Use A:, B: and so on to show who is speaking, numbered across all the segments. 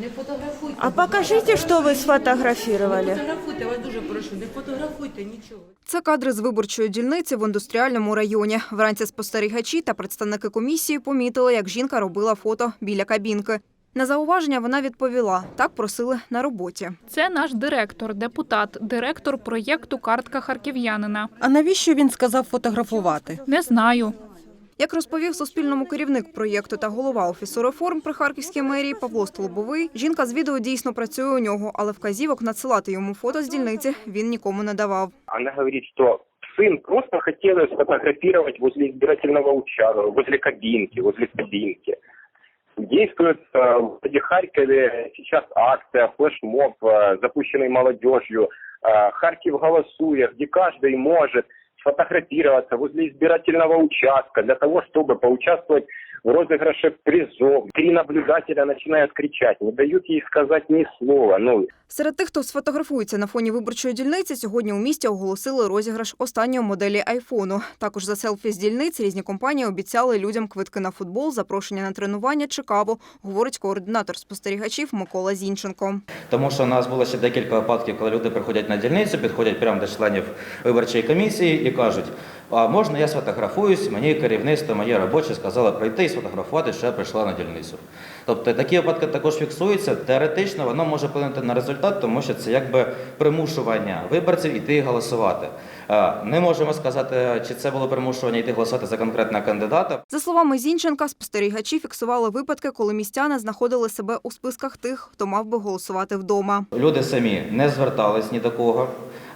A: Не фотографуйте.
B: А
A: ласка.
B: покажите, что вы
A: Не фотографуйте, я вас дуже прошу, не фотографуйте нічого.
C: Це кадри з виборчої дільниці в індустріальному районі. Вранці спостерігачі та представники комісії помітили, як жінка робила фото біля кабінки. На зауваження вона відповіла: так просили на роботі.
D: Це наш директор, депутат, директор проєкту Картка харків'янина.
E: А навіщо він сказав фотографувати?
D: Не знаю.
C: Як розповів Суспільному керівник проєкту та голова офісу реформ при харківській мерії Павло Столобовий, жінка з відео дійсно працює у нього, але вказівок надсилати йому фото з дільниці він нікому не давав.
F: Она говорит, что сын просто хотел ее сфотографировать возле избирательного участка, возле кабинки, возле кабинки. Действует э, в городе Харькове сейчас акция, флешмоб, э, запущенный молодежью. Э, Харьков голосует, где каждый может сфотографироваться возле избирательного участка для того, чтобы поучаствовать в розыгрыше призов. Три наблюдателя начинают кричать, не дают ей сказать ни слова. Ну,
C: Серед тих, хто сфотографується на фоні виборчої дільниці, сьогодні у місті оголосили розіграш останньої моделі айфону. Також за селфі з дільниць різні компанії обіцяли людям квитки на футбол, запрошення на тренування чи каву, говорить координатор спостерігачів Микола Зінченко.
G: Тому що у нас було ще декілька випадків, коли люди приходять на дільницю, підходять прямо до членів виборчої комісії і кажуть: а можна я сфотографуюсь? Мені керівництво, моє робоче сказали прийти і сфотографувати, що я прийшла на дільницю. Тобто такі випадки також фіксуються. Теоретично воно може вплинути на результат, тому що це якби примушування виборців іти голосувати. Не можемо сказати, чи це було примушування йти голосувати за конкретного кандидата.
C: За словами Зінченка, спостерігачі фіксували випадки, коли містяни знаходили себе у списках тих, хто мав би голосувати вдома.
G: Люди самі не звертались ні до кого,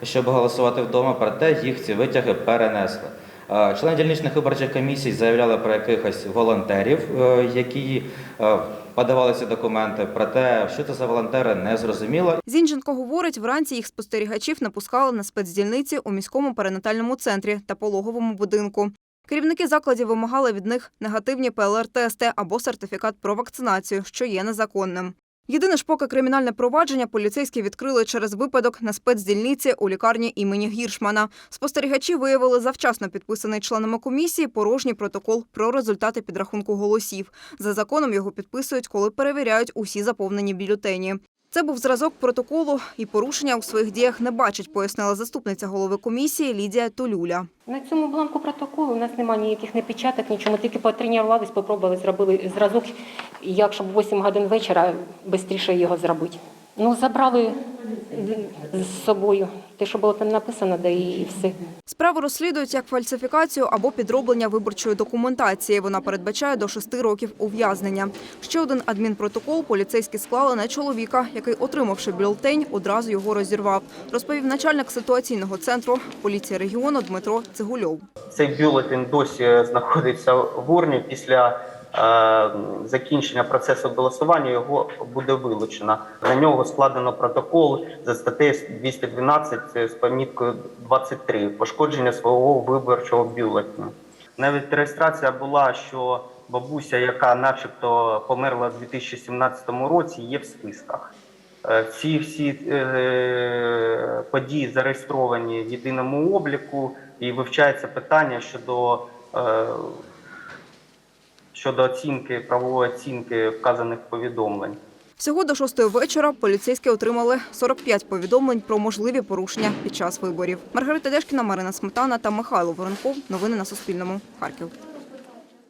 G: щоб голосувати вдома, проте їх ці витяги перенесли. Члени дільничних виборчих комісій заявляли про якихось волонтерів, е, які е, подавали ці документи. Проте, що це за волонтери, не зрозуміло.
C: Зінченко говорить, вранці їх спостерігачів напускали на спецдільниці у міському перинатальному центрі та пологовому будинку. Керівники закладів вимагали від них негативні ПЛР-тести або сертифікат про вакцинацію, що є незаконним. Єдине ж поки кримінальне провадження поліцейські відкрили через випадок на спецдільниці у лікарні імені Гіршмана. Спостерігачі виявили завчасно підписаний членами комісії порожній протокол про результати підрахунку голосів. За законом його підписують, коли перевіряють усі заповнені бюлетені. Це був зразок протоколу і порушення у своїх діях не бачить, пояснила заступниця голови комісії Лідія Толюля.
H: На цьому бланку протоколу у нас немає ніяких не печаток, нічого. Ми тільки потренувалися, спробували, зробили зразок, як щоб 8 годин вечора швидше його зробити. Ну, забрали з собою те, що було там написано, да і все.
C: Справу розслідують як фальсифікацію або підроблення виборчої документації. Вона передбачає до шести років ув'язнення. Ще один адмінпротокол поліцейські склали на чоловіка, який, отримавши бюлетень, одразу його розірвав. Розповів начальник ситуаційного центру поліції регіону Дмитро Цигульов.
I: Цей бюлетень досі знаходиться в урні. Після закінчення процесу голосування його буде вилучено. На нього складено протокол за статтею 212 з поміткою 23 пошкодження свого виборчого бюлетня. Навіть реєстрація була, що бабуся, яка начебто померла в 2017 році, є в списках. Е, Ці всі е, події зареєстровані в єдиному обліку і вивчається питання щодо, е, щодо оцінки правової оцінки вказаних повідомлень.
C: Всього до шостої вечора поліцейські отримали 45 повідомлень про можливі порушення під час виборів. Маргарита Дешкіна, Марина Сметана та Михайло Воронков. Новини на Суспільному. Харків.